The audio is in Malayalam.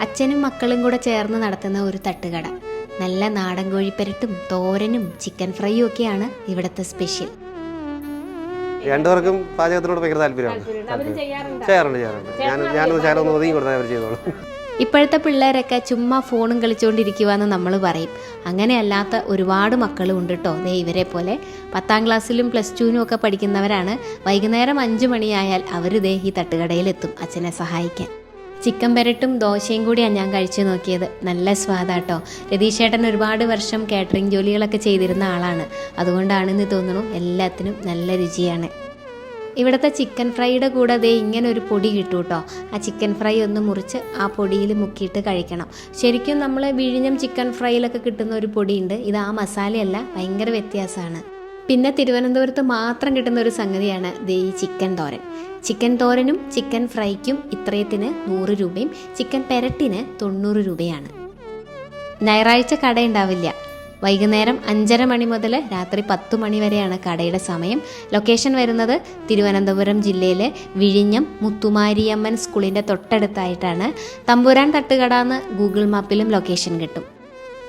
അച്ഛനും മക്കളും കൂടെ ചേർന്ന് നടത്തുന്ന ഒരു തട്ടുകട. നല്ല നാടൻ കോഴിപ്പരട്ടും തോരനും ചിക്കൻ ഫ്രൈയും ഒക്കെയാണ് ഇവിടുത്തെ സ്പെഷ്യൽ. രണ്ടുപേർക്കും പാചകത്തിനോട് ഭയങ്കര താല്പര്യമാണ്. ചെയ്യാറുണ്ട്. ചെയ്യാറുണ്ട് ഞാൻ ഞാനൊന്ന് ഒതുങ്ങി കൊടുത്താൽ അവർ ചെയ്തോളൂ. ഇപ്പോഴത്തെ പിള്ളേരൊക്കെ ചുമ്മാ ഫോണും കളിച്ചുകൊണ്ടിരിക്കുവാന്ന് നമ്മൾ പറയും. അങ്ങനെയല്ലാത്ത ഒരുപാട് മക്കളും ഉണ്ട് കേട്ടോ ദേ ഇവരെ പോലെ. പത്താം ക്ലാസ്സിലും പ്ലസ് ടുവിനും ഒക്കെ പഠിക്കുന്നവരാണ്. വൈകുന്നേരം അഞ്ചു മണിയായാൽ അവർ ദേ ഈ തട്ടുകടയിലെത്തും അച്ഛനെ സഹായിക്കാൻ. ചിക്കൻ പെരട്ടും ദോശയും കൂടിയാണ് ഞാൻ കഴിച്ചു നോക്കിയത്. നല്ല സ്വാദാട്ടോ. രതീഷേട്ടൻ ഒരുപാട് വർഷം കാറ്ററിംഗ് ജോലികളൊക്കെ ചെയ്തിരുന്ന ആളാണ്. അതുകൊണ്ടാണെന്ന് തോന്നുന്നു എല്ലാത്തിനും നല്ല രുചിയാണ്. ഇവിടുത്തെ ചിക്കൻ ഫ്രൈയുടെ കൂടെ ദേ ഇങ്ങനെ ഒരു പൊടി കിട്ടും കേട്ടോ ആ ചിക്കൻ ഫ്രൈ ഒന്ന് മുറിച്ച് ആ പൊടിയിൽ മുക്കിയിട്ട് കഴിക്കണം. ശരിക്കും നമ്മൾ വിഴിഞ്ഞം ചിക്കൻ ഫ്രൈയിലൊക്കെ കിട്ടുന്ന ഒരു പൊടിയുണ്ട്. ഇത് ആ മസാലയല്ല ഭയങ്കര വ്യത്യാസമാണ്. പിന്നെ തിരുവനന്തപുരത്ത് മാത്രം കിട്ടുന്ന ഒരു സംഗതിയാണ് ദേ ഈ ചിക്കൻ തോരൻ. ചിക്കൻ തോരനും ചിക്കൻ ഫ്രൈക്കും ഇത്രയത്തിന് നൂറ് രൂപയും ചിക്കൻ പെരട്ടിന് തൊണ്ണൂറ് രൂപയാണ്. ഞായറാഴ്ച കട ഉണ്ടാവില്ല. വൈകുന്നേരം അഞ്ചര മണി മുതൽ രാത്രി പത്ത് മണി വരെയാണ് കടയുടെ സമയം. ലൊക്കേഷൻ വരുന്നത് തിരുവനന്തപുരം ജില്ലയിലെ വിഴിഞ്ഞം മുത്തുമാരിയമ്മൻ സ്കൂളിന്റെ തൊട്ടടുത്തായിട്ടാണ്. തമ്പുരാൻ തട്ടുകട എന്ന് ഗൂഗിൾ മാപ്പിലും ലൊക്കേഷൻ കിട്ടും.